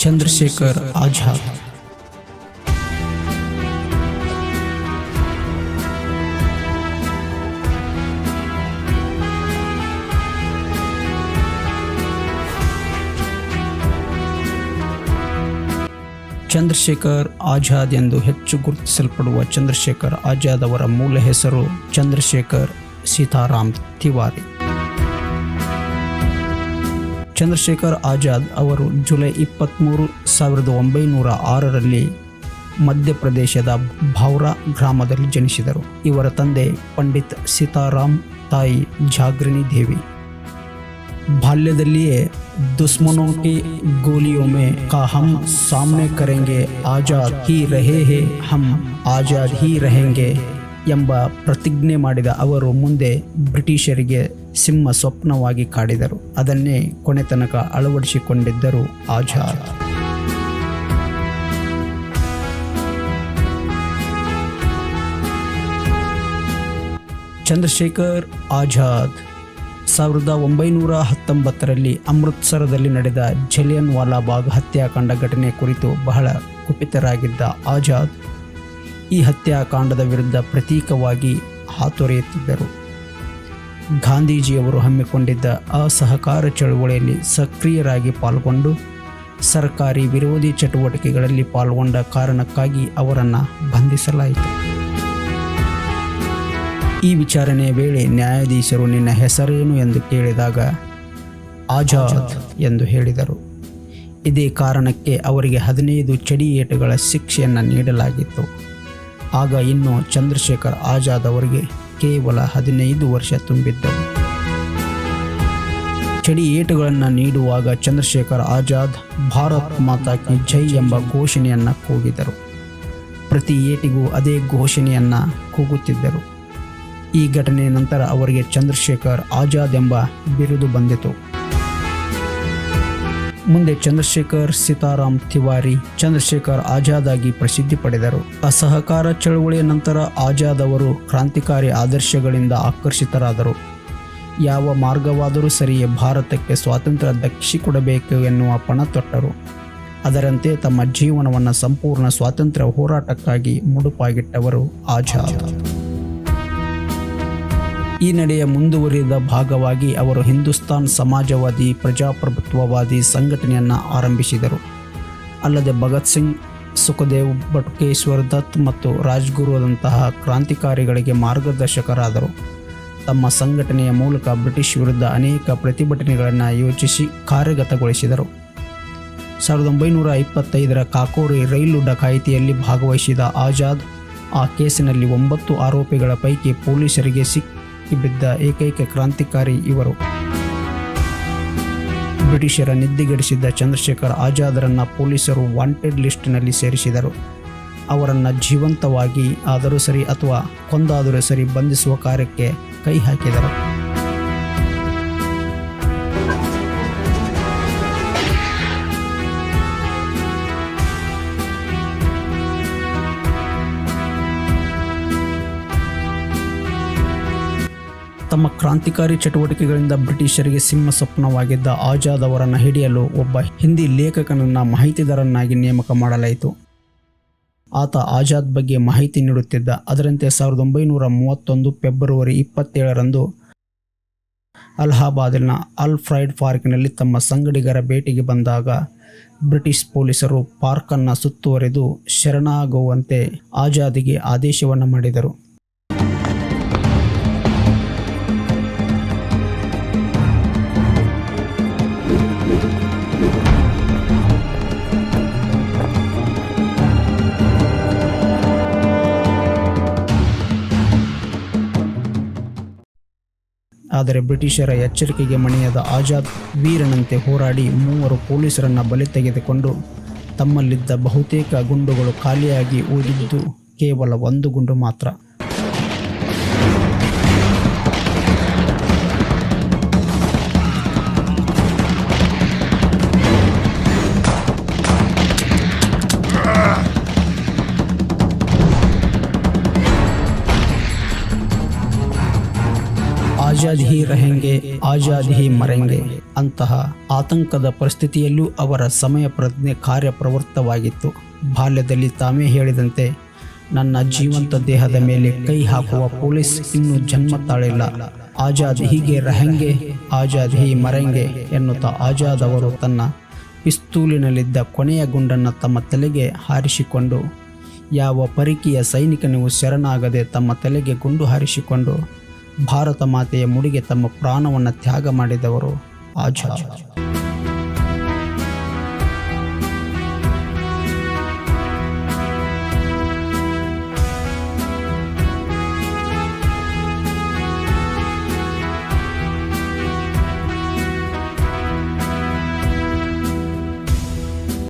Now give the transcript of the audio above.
ಚಂದ್ರಶೇಖರ್ ಆಜಾದ್ ಚಂದ್ರಶೇಖರ್ ಆಜಾದ್ ಎಂದು ಹೆಚ್ಚು ಗುರುತಿಸಲ್ಪಡುವ ಚಂದ್ರಶೇಖರ್ ಆಜಾದ್ ಅವರ ಮೂಲ ಹೆಸರು ಚಂದ್ರಶೇಖರ್ ಸೀತಾರಾಮ್ ತಿವಾರಿ. ಚಂದ್ರಶೇಖರ್ ಆಜಾದ್ ಅವರು ಜುಲೈ ಇಪ್ಪತ್ತ್ಮೂರು ಸಾವಿರದ ಒಂಬೈನೂರ ಆರರಲ್ಲಿ ಮಧ್ಯಪ್ರದೇಶದ ಭೌರಾ ಗ್ರಾಮದಲ್ಲಿ ಜನಿಸಿದರು ಇವರ ತಂದೆ ಪಂಡಿತ್ ಸೀತಾರಾಮ್ ತಾಯಿ ಜಾಗ್ರಣಿ ದೇವಿ ಬಾಲ್ಯದಲ್ಲಿಯೇ दुश्मनों की गोलियों में का हम सामने करेंगे आजाद ही रहे हैं हम ಆಜಾದ್ ಹಿ ರೆಹೆಂಗೆ ಎಂಬ ಪ್ರತಿಜ್ಞೆ ಮಾಡಿದ ಅವರು ಮುಂದೆ ಬ್ರಿಟಿಷರಿಗೆ ಸಿಂಹ ಸ್ವಪ್ನವಾಗಿ ಕಾಡಿದರು. ಅದನ್ನೇ ಕೊನೆ ತನಕ ಅಳವಡಿಸಿಕೊಂಡಿದ್ದರು ಆಜಾದ್. ಚಂದ್ರಶೇಖರ್ ಆಜಾದ್. ಸಾವಿರದ ಒಂಬೈನೂರ ಹತ್ತೊಂಬತ್ತರಲ್ಲಿ ಅಮೃತ್ಸರದಲ್ಲಿ ನಡೆದ ಜಲಿಯನ್ ವಾಲಾಬಾಗ್ ಹತ್ಯಾಕಾಂಡ ಘಟನೆ ಕುರಿತು ಬಹಳ ಕುಪಿತರಾಗಿದ್ದ ಆಜಾದ್ ಈ ಹತ್ಯಾಕಾಂಡದ ವಿರುದ್ಧ ಪ್ರತೀಕವಾಗಿ ಹಾತೊರೆಯುತ್ತಿದ್ದರು. ಗಾಂಧೀಜಿಯವರು ಹಮ್ಮಿಕೊಂಡಿದ್ದ ಅಸಹಕಾರ ಚಳುವಳಿಯಲ್ಲಿ ಸಕ್ರಿಯರಾಗಿ ಪಾಲ್ಗೊಂಡು ಸರ್ಕಾರಿ ವಿರೋಧಿ ಚಟುವಟಿಕೆಗಳಲ್ಲಿ ಪಾಲ್ಗೊಂಡ ಕಾರಣಕ್ಕಾಗಿ ಅವರನ್ನು ಬಂಧಿಸಲಾಯಿತು. ಈ ವಿಚಾರಣೆಯ ವೇಳೆ ನ್ಯಾಯಾಧೀಶರು ನಿನ್ನ ಹೆಸರೇನು ಎಂದು ಕೇಳಿದಾಗ ಆಜಾದ್ ಎಂದು ಹೇಳಿದರು. ಇದೇ ಕಾರಣಕ್ಕೆ ಅವರಿಗೆ ಹದಿನೈದು ಚಡಿಯೇಟುಗಳ ಶಿಕ್ಷೆಯನ್ನು ನೀಡಲಾಗಿತ್ತು. ಆಗ ಇನ್ನು ಚಂದ್ರಶೇಖರ್ ಆಜಾದ್ ಅವರಿಗೆ ಕೇವಲ ಹದಿನೈದು ವರ್ಷ ತುಂಬಿದ್ದವು ಚಡಿ ಏಟುಗಳನ್ನು ನೀಡುವಾಗ ಚಂದ್ರಶೇಖರ್ ಆಜಾದ್ ಭಾರತ್ ಮಾತಾ ಕಿ ಜೈ ಎಂಬ ಘೋಷಣೆಯನ್ನು ಕೂಗಿದರು. ಪ್ರತಿ ಏಟಿಗೂ ಅದೇ ಘೋಷಣೆಯನ್ನು ಕೂಗುತ್ತಿದ್ದರು. ಈ ಘಟನೆಯ ನಂತರ ಅವರಿಗೆ ಚಂದ್ರಶೇಖರ್ ಆಜಾದ್ ಎಂಬ ಬಿರುದು ಬಂದಿತು. ಮುಂದೆ ಚಂದ್ರಶೇಖರ್ ಸೀತಾರಾಮ್ ತಿವಾರಿ ಚಂದ್ರಶೇಖರ್ ಆಜಾದ್ ಆಗಿ ಪ್ರಸಿದ್ಧಿ ಪಡೆದರು. ಅಸಹಕಾರ ಚಳವಳಿಯ ನಂತರ ಆಜಾದ್ ಅವರು ಕ್ರಾಂತಿಕಾರಿ ಆದರ್ಶಗಳಿಂದ ಆಕರ್ಷಿತರಾದರು. ಯಾವ ಮಾರ್ಗವಾದರೂ ಸರಿಯೇ ಭಾರತಕ್ಕೆ ಸ್ವಾತಂತ್ರ್ಯ ದಕ್ಷಿಕೊಡಬೇಕು ಎನ್ನುವ ಪಣ ತೊಟ್ಟರು. ಅದರಂತೆ ತಮ್ಮ ಜೀವನವನ್ನು ಸಂಪೂರ್ಣ ಸ್ವಾತಂತ್ರ್ಯ ಹೋರಾಟಕ್ಕಾಗಿ ಮುಡುಪಾಗಿಟ್ಟವರು ಆಜಾದ್. ಈ ನಡೆಯ ಮುಂದುವರಿದ ಭಾಗವಾಗಿ ಅವರು ಹಿಂದೂಸ್ತಾನ್ ಸಮಾಜವಾದಿ, ಪ್ರಜಾಪ್ರಭುತ್ವವಾದಿ ಸಂಘಟನೆಯನ್ನು ಆರಂಭಿಸಿದರು. ಅಲ್ಲದೆ ಭಗತ್ ಸಿಂಗ್, ಸುಖದೇವ್, ಬಟುಕೇಶ್ವರ್ ದತ್ ಮತ್ತು ರಾಜ್ಗುರುದಂತಹ ಕ್ರಾಂತಿಕಾರಿಗಳಿಗೆ ಮಾರ್ಗದರ್ಶಕರಾದರು. ತಮ್ಮ ಸಂಘಟನೆಯ ಮೂಲಕ ಬ್ರಿಟಿಷ್ ವಿರುದ್ಧ ಅನೇಕ ಪ್ರತಿಭಟನೆಗಳನ್ನು ಯೋಚಿಸಿ ಕಾರ್ಯಗತಗೊಳಿಸಿದರು. ಸಾವಿರದ ಒಂಬೈನೂರ ಇಪ್ಪತ್ತೈದರ ಕಾಕೋರಿ ರೈಲು ಡಕಾಯಿತಿಯಲ್ಲಿ ಭಾಗವಹಿಸಿದ ಆಜಾದ್, ಆ ಕೇಸಿನಲ್ಲಿ ಒಂಬತ್ತು ಆರೋಪಿಗಳ ಪೈಕಿ ಪೊಲೀಸರಿಗೆ ಸಿಕ್ಕಿಬಿದ್ದ ಏಕೈಕ ಕ್ರಾಂತಿಕಾರಿ ಇವರು. ಬ್ರಿಟಿಷರ ನಿದ್ದೆಗೆಡಿಸಿದ್ದ ಚಂದ್ರಶೇಖರ್ ಆಜಾದರನ್ನು ಪೊಲೀಸರು ವಾಂಟೆಡ್ ಲಿಸ್ಟ್ನಲ್ಲಿ ಸೇರಿಸಿದರು. ಅವರನ್ನು ಜೀವಂತವಾಗಿ ಆದರೂ ಸರಿ ಅಥವಾ ಕೊಂದಾದರೂ ಸರಿ ಬಂಧಿಸುವ ಕಾರ್ಯಕ್ಕೆ ಕೈ ಹಾಕಿದರು. ತಮ್ಮ ಕ್ರಾಂತಿಕಾರಿ ಚಟುವಟಿಕೆಗಳಿಂದ ಬ್ರಿಟಿಷರಿಗೆ ಸಿಂಹ ಸ್ವಪ್ನವಾಗಿದ್ದ ಆಜಾದ್ ಅವರನ್ನು ಹಿಡಿಯಲು ಒಬ್ಬ ಹಿಂದಿ ಲೇಖಕನನ್ನು ಮಾಹಿತಿದಾರನ್ನಾಗಿ ನೇಮಕ ಮಾಡಲಾಯಿತು. ಆತ ಆಜಾದ್ ಬಗ್ಗೆ ಮಾಹಿತಿ ನೀಡುತ್ತಿದ್ದ. ಅದರಂತೆ ಸಾವಿರದ ಒಂಬೈನೂರ ಮೂವತ್ತೊಂದು ಫೆಬ್ರವರಿ ಇಪ್ಪತ್ತೇಳರಂದು ಅಲಹಾಬಾದಿನ ಅಲ್ ಫ್ರೈಡ್ ಪಾರ್ಕ್ನಲ್ಲಿ ತಮ್ಮ ಸಂಗಡಿಗರ ಭೇಟಿಗೆ ಬಂದಾಗ ಬ್ರಿಟಿಷ್ ಪೊಲೀಸರು ಪಾರ್ಕನ್ನು ಸುತ್ತುವರೆದು ಶರಣಾಗುವಂತೆ ಆಜಾದಿಗೆ ಆದೇಶವನ್ನು ಮಾಡಿದರು. ಆದರೆ ಬ್ರಿಟಿಷರ ಎಚ್ಚರಿಕೆಗೆ ಮಣಿಯದ ಆಜಾದ್ ವೀರನಂತೆ ಹೋರಾಡಿ ಮೂವರು ಪೊಲೀಸರನ್ನ ಬಲಿ ತೆಗೆದುಕೊಂಡು ತಮ್ಮಲ್ಲಿದ್ದ ಬಹುತೇಕ ಗುಂಡುಗಳು ಖಾಲಿಯಾಗಿ ಉಳಿದಿದ್ದು ಕೇವಲ ಒಂದು ಗುಂಡು ಮಾತ್ರ. ಆಜಾದ್ ಹಿ ರಹೆಂಗೆ, ಆಜಾದ್ ಹಿ ಮರೆಂಗೆ ಅಂತಹ ಆತಂಕದ ಪರಿಸ್ಥಿತಿಯಲ್ಲೂ ಅವರ ಸಮಯ ಪ್ರಜ್ಞೆ ಕಾರ್ಯಪ್ರವೃತ್ತವಾಗಿತ್ತು. ಬಾಲ್ಯದಲ್ಲಿ ತಾವೇ ಹೇಳಿದಂತೆ, ನನ್ನ ಜೀವಂತ ದೇಹದ ಮೇಲೆ ಕೈ ಹಾಕುವ ಪೊಲೀಸ್ ಇನ್ನೂ ಜನ್ಮ ತಾಳಿಲ್ಲ. ಆಜಾದ್ ಹೀಗೆ ರಹೆಂಗೆ, ಆಜಾದ್ ಹಿ ಮರೆಂಗೆ ಎನ್ನುತ್ತಾ ಆಜಾದ್ ಅವರು ತನ್ನ ಪಿಸ್ತೂಲಿನಲ್ಲಿದ್ದ ಕೊನೆಯ ಗುಂಡನ್ನು ತಮ್ಮ ತಲೆಗೆ ಹಾರಿಸಿಕೊಂಡು, ಯಾವ ಪರಿಕಿಯ ಸೈನಿಕನಿಗೂ ಶರಣಾಗದೆ ತಮ್ಮ ತಲೆಗೆ ಗುಂಡು ಹಾರಿಸಿಕೊಂಡು ಭಾರತ ಮಾತೆಯ ಮುಡಿಗೆ ತಮ್ಮ ಪ್ರಾಣವನ್ನು ತ್ಯಾಗ ಮಾಡಿದವರು ಆಜಾದ್